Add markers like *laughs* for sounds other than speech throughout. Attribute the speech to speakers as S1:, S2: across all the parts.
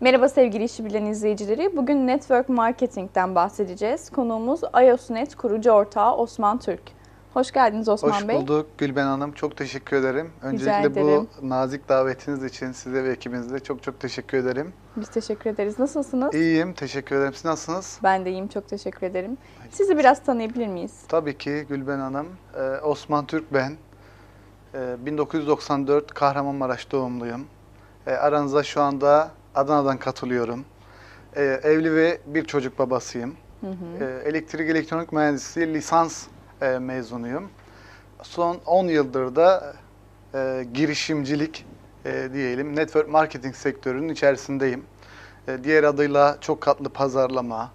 S1: Merhaba sevgili işi bilen izleyicileri. Bugün Network Marketing'den bahsedeceğiz. Konuğumuz iOSNet kurucu ortağı Osman Türk. Hoş geldiniz Osman
S2: Hoş
S1: Bey.
S2: bulduk Gülben Hanım. Çok teşekkür ederim. Öncelikle
S1: ederim.
S2: bu nazik davetiniz için size ve ekibinize çok çok teşekkür ederim.
S1: Biz teşekkür ederiz. Nasılsınız?
S2: İyiyim, teşekkür ederim. Siz nasılsınız?
S1: Ben de iyiyim. Çok teşekkür ederim. Sizi biraz tanıyabilir miyiz?
S2: Tabii ki Gülben Hanım. Ee, Osman Türk ben. Ee, 1994 Kahramanmaraş doğumluyum. Ee, aranıza şu anda Adana'dan katılıyorum. Ee, evli ve bir çocuk babasıyım.
S1: Hı hı.
S2: Ee, elektrik elektronik mühendisliği lisans e, mezunuyum. Son 10 yıldır da e, girişimcilik e, diyelim, network marketing sektörünün içerisindeyim. E, diğer adıyla çok katlı pazarlama,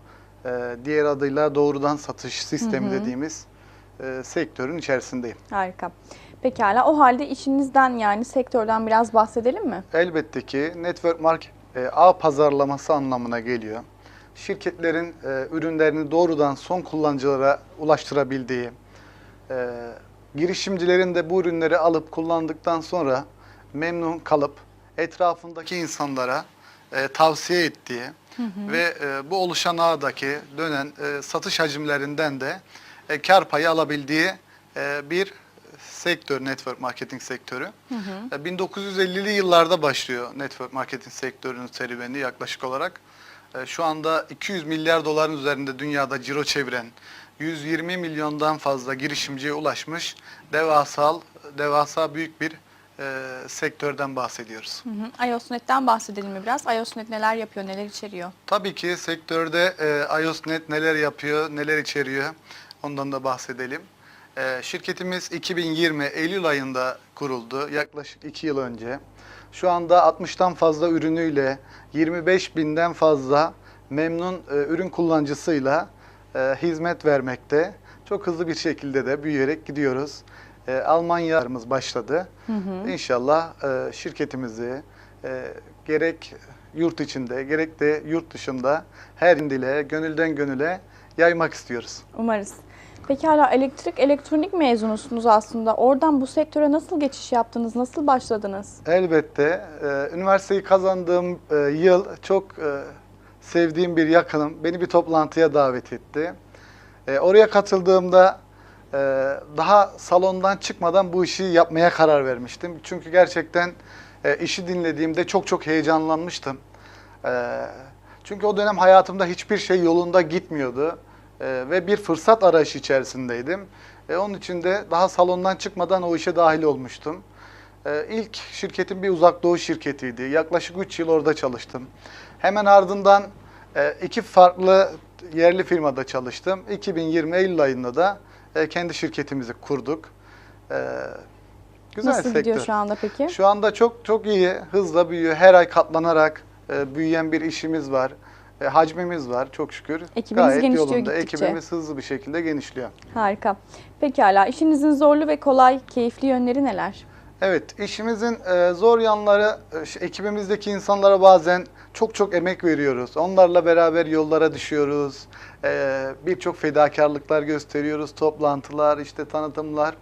S2: e, diğer adıyla doğrudan satış sistemi
S1: Hı hı.
S2: dediğimiz e, sektörün içerisindeyim.
S1: Harika. Pekala. O halde işinizden yani sektörden biraz bahsedelim mi?
S2: Elbette ki network market e, ağ pazarlaması anlamına geliyor. Şirketlerin e, ürünlerini doğrudan son kullanıcılara ulaştırabildiği, e, girişimcilerin de bu ürünleri alıp kullandıktan sonra memnun kalıp etrafındaki insanlara e, tavsiye ettiği ve e, bu oluşan ağdaki dönen e, satış hacimlerinden de e, kar payı alabildiği e, bir sektör, network marketing sektörü. E, 1950'li yıllarda başlıyor network marketing sektörünün serüveni yaklaşık olarak. E, Şu anda 200 milyar doların üzerinde dünyada ciro çeviren 120 milyondan fazla girişimciye ulaşmış devasal, devasa büyük bir e, sektörden bahsediyoruz.
S1: Hı hı. iOSNet'ten bahsedelim mi biraz? iOSNet neler yapıyor, neler içeriyor?
S2: Tabii ki sektörde e, iOSNet neler yapıyor, neler içeriyor ondan da bahsedelim. E, şirketimiz 2020 Eylül ayında kuruldu, yaklaşık 2 yıl önce. Şu anda 60'tan fazla ürünüyle 25 binden fazla memnun e, ürün kullanıcısıyla e, hizmet vermekte. Çok hızlı bir şekilde de büyüyerek gidiyoruz. E, Almanya'mız başladı. İnşallah e, şirketimizi e, gerek yurt içinde gerek de yurt dışında her dile, gönülden gönüle yaymak istiyoruz.
S1: Umarız. Pekala elektrik elektronik mezunusunuz aslında. Oradan bu sektöre nasıl geçiş yaptınız? Nasıl başladınız?
S2: Elbette e, üniversiteyi kazandığım e, yıl çok e, sevdiğim bir yakınım beni bir toplantıya davet etti. E, oraya katıldığımda daha salondan çıkmadan bu işi yapmaya karar vermiştim. Çünkü gerçekten işi dinlediğimde çok çok heyecanlanmıştım. Çünkü o dönem hayatımda hiçbir şey yolunda gitmiyordu E, ve bir fırsat arayışı içerisindeydim. E, onun için de daha salondan çıkmadan o işe dahil olmuştum. Ee, İlk şirketim bir uzak doğu şirketiydi. Yaklaşık 3 yıl orada çalıştım. Hemen ardından e, iki farklı yerli firmada çalıştım. 2020 Eylül ayında da e, kendi şirketimizi kurduk. Ee, Güzel
S1: nasıl
S2: sektör.
S1: gidiyor şu anda peki?
S2: Şu anda çok çok iyi, hızla büyüyor. Her ay katlanarak e, büyüyen bir işimiz var. E, hacmimiz var çok şükür.
S1: Ekibiniz
S2: Gayet
S1: genişliyor
S2: yolunda.
S1: gittikçe.
S2: Ekibimiz hızlı bir şekilde genişliyor.
S1: Harika. Pekala işinizin zorlu ve kolay, keyifli yönleri neler?
S2: Evet, işimizin e, zor yanları, e, ekibimizdeki insanlara bazen çok çok emek veriyoruz. Onlarla beraber yollara düşüyoruz. E, Birçok fedakarlıklar gösteriyoruz, toplantılar, işte tanıtımlar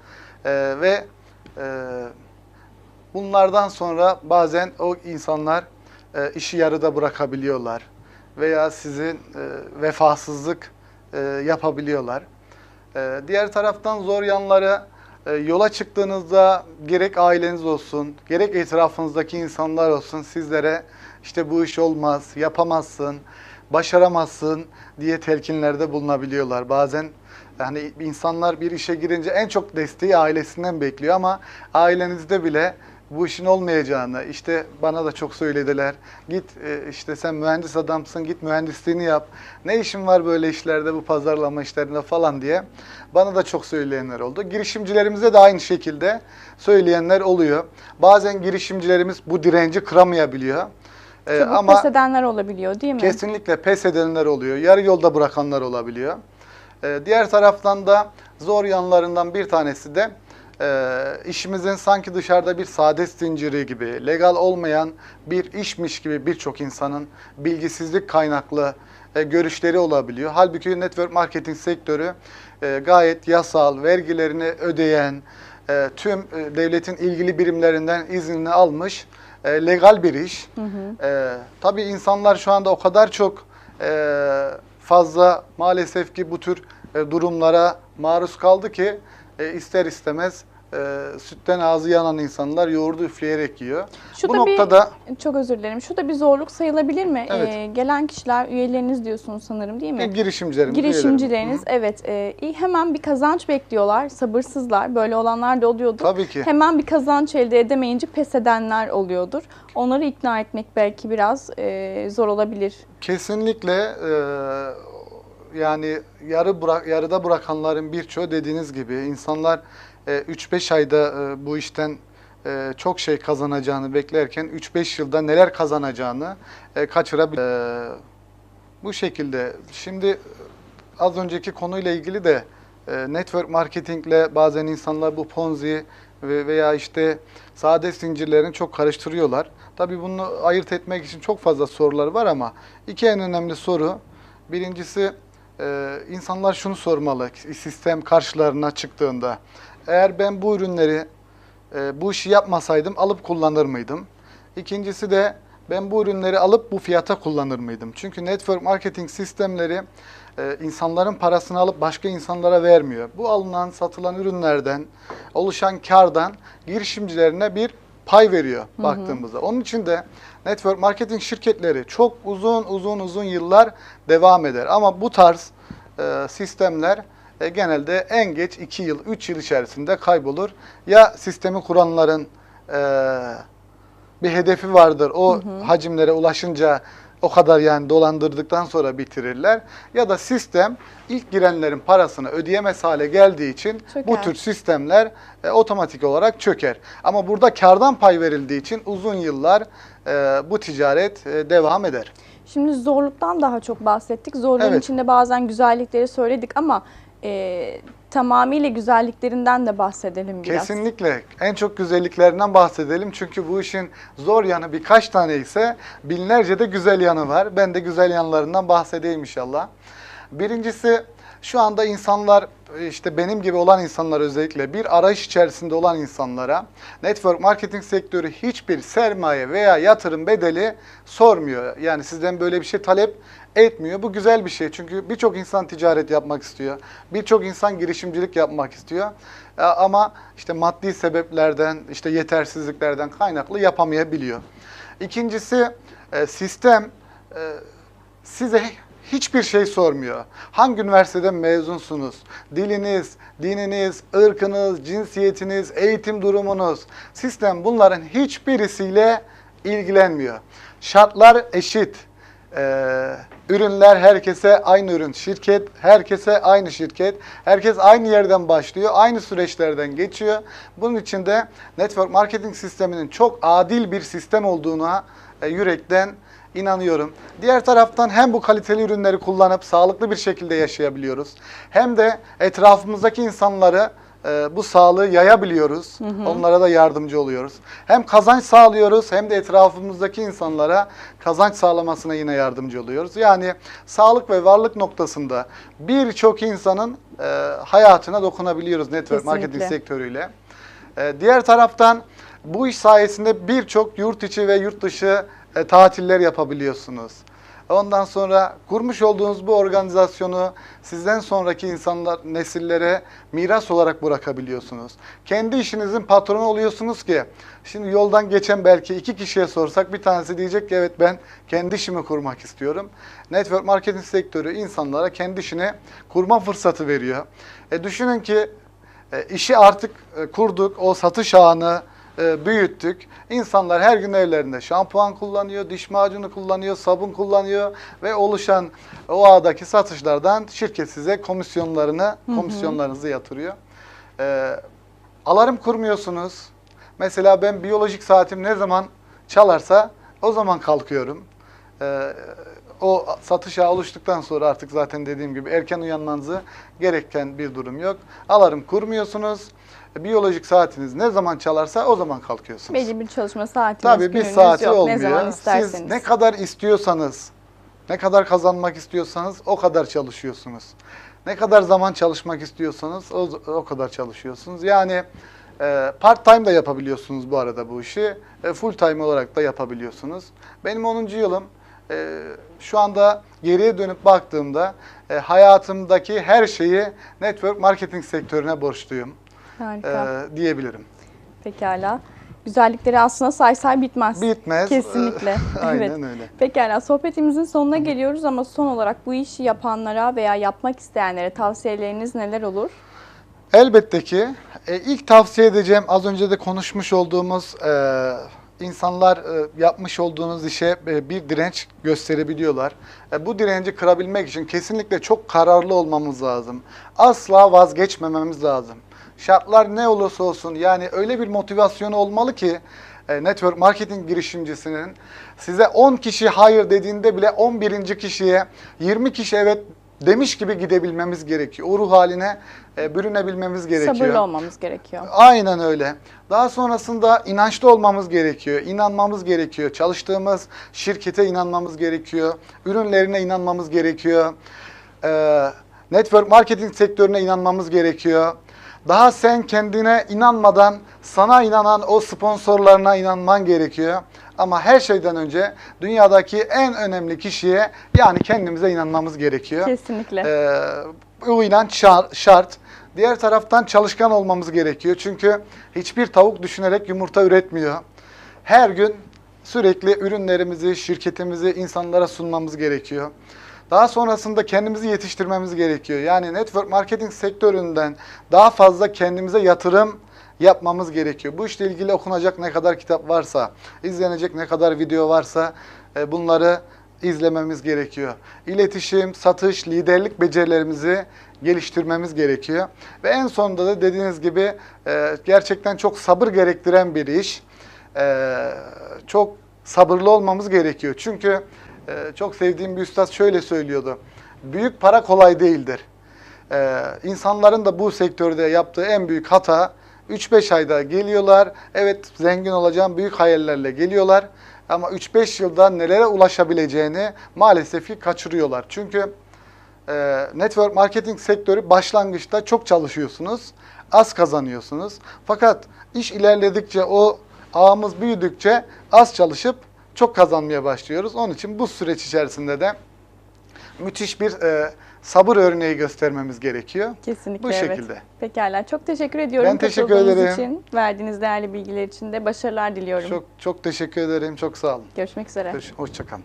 S2: E, ve e, bunlardan sonra bazen o insanlar e, işi yarıda bırakabiliyorlar veya sizin e, vefasızlık e, yapabiliyorlar. Ee, Diğer taraftan zor yanları e, yola çıktığınızda gerek aileniz olsun, gerek etrafınızdaki insanlar olsun sizlere işte bu iş olmaz, yapamazsın, başaramazsın diye telkinlerde bulunabiliyorlar. Bazen yani insanlar bir işe girince en çok desteği ailesinden bekliyor ama ailenizde bile bu işin olmayacağını işte bana da çok söylediler. Git e, işte sen mühendis adamsın git mühendisliğini yap. Ne işin var böyle işlerde bu pazarlama işlerinde falan diye bana da çok söyleyenler oldu. Girişimcilerimize de aynı şekilde söyleyenler oluyor. Bazen girişimcilerimiz bu direnci kıramayabiliyor. E,
S1: Çabuk
S2: ama
S1: pes edenler olabiliyor değil mi?
S2: Kesinlikle pes edenler oluyor. Yarı yolda bırakanlar olabiliyor. Ee, diğer taraftan da zor yanlarından bir tanesi de e, işimizin sanki dışarıda bir saadet zinciri gibi, legal olmayan bir işmiş gibi birçok insanın bilgisizlik kaynaklı e, görüşleri olabiliyor. Halbuki network marketing sektörü e, gayet yasal, vergilerini ödeyen, e, tüm e, devletin ilgili birimlerinden iznini almış e, legal bir iş. E, tabii insanlar şu anda o kadar çok e, fazla maalesef ki bu tür e, durumlara maruz kaldı ki e, ister istemez e, sütten ağzı yanan insanlar yoğurdu üfleyerek yiyor.
S1: Şu
S2: bu
S1: da
S2: noktada
S1: bir, çok özür dilerim. Şu da bir zorluk sayılabilir mi?
S2: Evet.
S1: Ee, gelen kişiler üyeleriniz diyorsunuz sanırım değil mi?
S2: e, girişimcilerimiz,
S1: Girişimcileriniz
S2: üyelerim.
S1: evet e, hemen bir kazanç bekliyorlar, sabırsızlar. Böyle olanlar da oluyordur.
S2: Tabii ki.
S1: Hemen bir kazanç elde edemeyince pes edenler oluyordur. Onları ikna etmek belki biraz e, zor olabilir.
S2: Kesinlikle e, yani yarı bırak, yarıda bırakanların birçoğu dediğiniz gibi insanlar e, 3-5 ayda e, bu işten e, çok şey kazanacağını beklerken 3-5 yılda neler kazanacağını e, kaçırabilir. E, bu şekilde. Şimdi e, az önceki konuyla ilgili de e, network marketingle bazen insanlar bu ponzi ve veya işte sade zincirlerini çok karıştırıyorlar. Tabii bunu ayırt etmek için çok fazla sorular var ama iki en önemli soru. Birincisi e, insanlar şunu sormalı sistem karşılarına çıktığında. Eğer ben bu ürünleri e, bu işi yapmasaydım alıp kullanır mıydım? İkincisi de ben bu ürünleri alıp bu fiyata kullanır mıydım? Çünkü network marketing sistemleri e, insanların parasını alıp başka insanlara vermiyor. Bu alınan, satılan ürünlerden oluşan kardan girişimcilerine bir pay veriyor baktığımızda. Onun için de network marketing şirketleri çok uzun uzun uzun yıllar devam eder. Ama bu tarz e, sistemler e, genelde en geç 2 yıl, 3 yıl içerisinde kaybolur. Ya sistemi kuranların e, bir hedefi vardır. O hacimlere ulaşınca o kadar yani dolandırdıktan sonra bitirirler. Ya da sistem ilk girenlerin parasını ödeyemez hale geldiği için bu
S1: Çöker.
S2: tür sistemler e, otomatik olarak çöker. Ama burada kardan pay verildiği için uzun yıllar e, bu ticaret e, devam eder.
S1: Şimdi zorluktan daha çok bahsettik. Zorluğun
S2: Evet.
S1: içinde bazen güzellikleri söyledik ama e, tamamıyla güzelliklerinden de bahsedelim biraz.
S2: Kesinlikle. En çok güzelliklerinden bahsedelim. Çünkü bu işin zor yanı birkaç tane ise binlerce de güzel yanı var. Ben de güzel yanlarından bahsedeyim inşallah. Birincisi şu anda insanlar işte benim gibi olan insanlar özellikle bir arayış içerisinde olan insanlara network marketing sektörü hiçbir sermaye veya yatırım bedeli sormuyor. Yani sizden böyle bir şey talep etmiyor. Bu güzel bir şey çünkü birçok insan ticaret yapmak istiyor. Birçok insan girişimcilik yapmak istiyor. E, Ama işte maddi sebeplerden, işte yetersizliklerden kaynaklı yapamayabiliyor. İkincisi e, sistem e, size hiçbir şey sormuyor. Hangi üniversiteden mezunsunuz? Diliniz, dininiz, ırkınız, cinsiyetiniz, eğitim durumunuz. Sistem bunların hiçbirisiyle ilgilenmiyor. Şartlar eşit. Ee, ürünler herkese aynı ürün. Şirket herkese aynı şirket. Herkes aynı yerden başlıyor. Aynı süreçlerden geçiyor. Bunun için de network marketing sisteminin çok adil bir sistem olduğuna e, yürekten inanıyorum. Diğer taraftan hem bu kaliteli ürünleri kullanıp sağlıklı bir şekilde yaşayabiliyoruz. Hem de etrafımızdaki insanları e, bu sağlığı yayabiliyoruz. Onlara da yardımcı oluyoruz. Hem kazanç sağlıyoruz hem de etrafımızdaki insanlara kazanç sağlamasına yine yardımcı oluyoruz. Yani sağlık ve varlık noktasında birçok insanın e, hayatına dokunabiliyoruz network marketing
S1: Kesinlikle.
S2: sektörüyle. Ee, Diğer taraftan bu iş sayesinde birçok yurt içi ve yurt dışı e, tatiller yapabiliyorsunuz. Ondan sonra kurmuş olduğunuz bu organizasyonu sizden sonraki insanlar, nesillere miras olarak bırakabiliyorsunuz. Kendi işinizin patronu oluyorsunuz ki, şimdi yoldan geçen belki iki kişiye sorsak bir tanesi diyecek ki evet ben kendi işimi kurmak istiyorum. Network marketing sektörü insanlara kendi işini kurma fırsatı veriyor. E düşünün ki e, işi artık e, kurduk, o satış ağını e, büyüttük. İnsanlar her gün evlerinde şampuan kullanıyor, diş macunu kullanıyor, sabun kullanıyor ve oluşan o ağdaki satışlardan şirket size komisyonlarını, komisyonlarınızı yatırıyor. E, alarm kurmuyorsunuz. Mesela ben biyolojik saatim ne zaman çalarsa o zaman kalkıyorum. E, o satış ağı oluştuktan sonra artık zaten dediğim gibi erken uyanmanızı gereken bir durum yok. Alarm kurmuyorsunuz. Biyolojik saatiniz ne zaman çalarsa o zaman kalkıyorsunuz.
S1: Belli bir çalışma saatiniz,
S2: Tabii bir saati
S1: yok.
S2: olmuyor.
S1: Ne zaman
S2: Siz
S1: isterseniz.
S2: ne kadar istiyorsanız, ne kadar kazanmak istiyorsanız o kadar çalışıyorsunuz. Ne kadar zaman çalışmak istiyorsanız o, o kadar çalışıyorsunuz. Yani E, part time da yapabiliyorsunuz bu arada bu işi. E, full time olarak da yapabiliyorsunuz. Benim 10. yılım. E, şu anda geriye dönüp baktığımda e, hayatımdaki her şeyi network marketing sektörüne borçluyum
S1: Harika.
S2: e, diyebilirim.
S1: Pekala. Güzellikleri aslında say say bitmez.
S2: Bitmez.
S1: Kesinlikle. *laughs*
S2: Aynen
S1: evet.
S2: öyle.
S1: Pekala. Sohbetimizin sonuna geliyoruz ama son olarak bu işi yapanlara veya yapmak isteyenlere tavsiyeleriniz neler olur?
S2: Elbette ki e, ilk tavsiye edeceğim az önce de konuşmuş olduğumuz e, insanlar e, yapmış olduğunuz işe e, bir direnç gösterebiliyorlar. E, bu direnci kırabilmek için kesinlikle çok kararlı olmamız lazım. Asla vazgeçmememiz lazım. Şartlar ne olursa olsun yani öyle bir motivasyonu olmalı ki network marketing girişimcisinin size 10 kişi hayır dediğinde bile 11. kişiye 20 kişi evet demiş gibi gidebilmemiz gerekiyor. O ruh haline e, bürünebilmemiz gerekiyor.
S1: Sabırlı olmamız gerekiyor.
S2: Aynen öyle. Daha sonrasında inançlı olmamız gerekiyor, inanmamız gerekiyor. Çalıştığımız şirkete inanmamız gerekiyor, ürünlerine inanmamız gerekiyor. Ee, network marketing sektörüne inanmamız gerekiyor. Daha sen kendine inanmadan sana inanan o sponsorlarına inanman gerekiyor. Ama her şeyden önce dünyadaki en önemli kişiye yani kendimize inanmamız gerekiyor.
S1: Kesinlikle.
S2: Ee, bu inanç şar- şart. Diğer taraftan çalışkan olmamız gerekiyor. Çünkü hiçbir tavuk düşünerek yumurta üretmiyor. Her gün sürekli ürünlerimizi, şirketimizi insanlara sunmamız gerekiyor. Daha sonrasında kendimizi yetiştirmemiz gerekiyor. Yani network marketing sektöründen daha fazla kendimize yatırım yapmamız gerekiyor. Bu işle ilgili okunacak ne kadar kitap varsa, izlenecek ne kadar video varsa e, bunları izlememiz gerekiyor. İletişim, satış, liderlik becerilerimizi geliştirmemiz gerekiyor. Ve en sonunda da dediğiniz gibi e, gerçekten çok sabır gerektiren bir iş. E, çok sabırlı olmamız gerekiyor. Çünkü e, çok sevdiğim bir üstad şöyle söylüyordu. Büyük para kolay değildir. E, insanların da bu sektörde yaptığı en büyük hata 3-5 ayda geliyorlar. Evet zengin olacağım büyük hayallerle geliyorlar. Ama 3-5 yılda nelere ulaşabileceğini maalesef ki kaçırıyorlar. Çünkü e, network marketing sektörü başlangıçta çok çalışıyorsunuz, az kazanıyorsunuz. Fakat iş ilerledikçe o ağımız büyüdükçe az çalışıp çok kazanmaya başlıyoruz. Onun için bu süreç içerisinde de müthiş bir e, sabır örneği göstermemiz gerekiyor.
S1: Kesinlikle
S2: Bu
S1: evet.
S2: şekilde.
S1: Pekala. Çok teşekkür ediyorum
S2: Ben teşekkür ederim.
S1: için. Verdiğiniz değerli bilgiler için de başarılar diliyorum.
S2: Çok çok teşekkür ederim. Çok sağ olun.
S1: Görüşmek üzere.
S2: Hoşçakalın.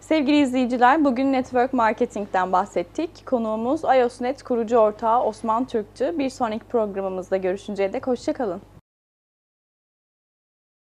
S1: Sevgili izleyiciler, bugün Network Marketing'den bahsettik. Konuğumuz iOSNet kurucu ortağı Osman Türkçü. Bir sonraki programımızda görüşünceye dek hoşçakalın.